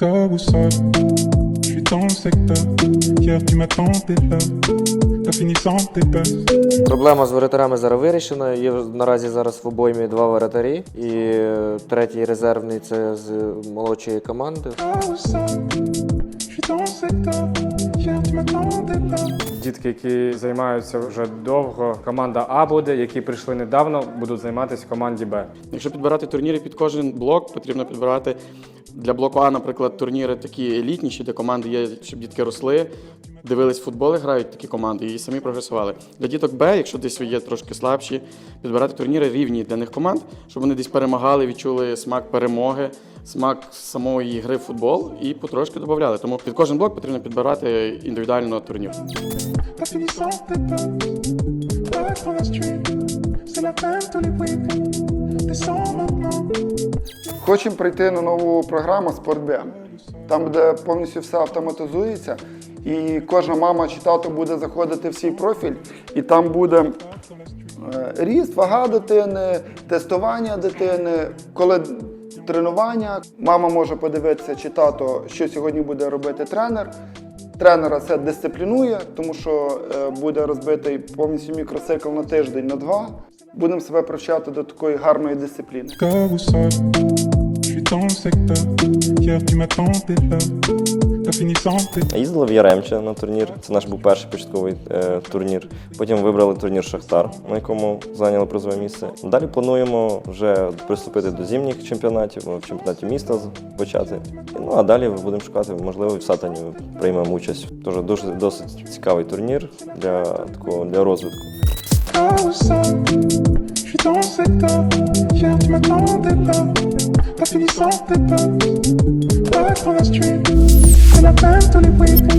Gars, où ça Je suis dans le secteur. Hier, tu m'attendais là. T'as fini sans tes passes. Проблема з воротарями зараз вирішена. Є наразі зараз в обоймі два воротарі, і е, третій резервний це з молодшої команди. Gars, où ça Je suis dans le secteur. Hier, tu m'attendais là. Дітки, які займаються вже довго, команда А буде, які прийшли недавно, будуть займатися в команді Б. Якщо підбирати турніри під кожен блок, потрібно підбирати для блоку А, наприклад, турніри такі елітніші, де команди є, щоб дітки росли, дивились футбол, і грають такі команди і самі прогресували. Для діток Б, якщо десь є трошки слабші, підбирати турніри рівні для них команд, щоб вони десь перемагали, відчули смак перемоги, смак самої гри в футбол і потрошки додавали. Тому під кожен блок потрібно підбирати індивідуально турнір. T'as fini sans tes passes. Back on the street. C'est la même tous les week-ends. Descends maintenant. Хочемо прийти на нову програму «Спортб», там, де повністю все автоматизується, і кожна мама чи тато буде заходити в свій профіль, і там буде е, ріст, вага дитини, тестування дитини, коли тренування. Мама може подивитися, чи тато, що сьогодні буде робити тренер. Тренера це дисциплінує, тому що е, буде розбитий повністю мікроцикл на тиждень на два. Будемо себе привчати до такої гарної дисципліни. Dans le secteur. Hier, tu sans tes Їздили в Яремче на турнір. Це наш був перший початковий е, турнір. Потім вибрали турнір Шахтар, на якому зайняли призове місце. Далі плануємо вже приступити до зимніх чемпіонатів, в чемпіонаті міста почати. Ну а далі будемо шукати, можливо, в Сатані приймемо участь. Тож дуже досить цікавий турнір для такого для розвитку. Je suis dans m'attendais. La puissance des peuples, Être la street, c'est la peine tous les week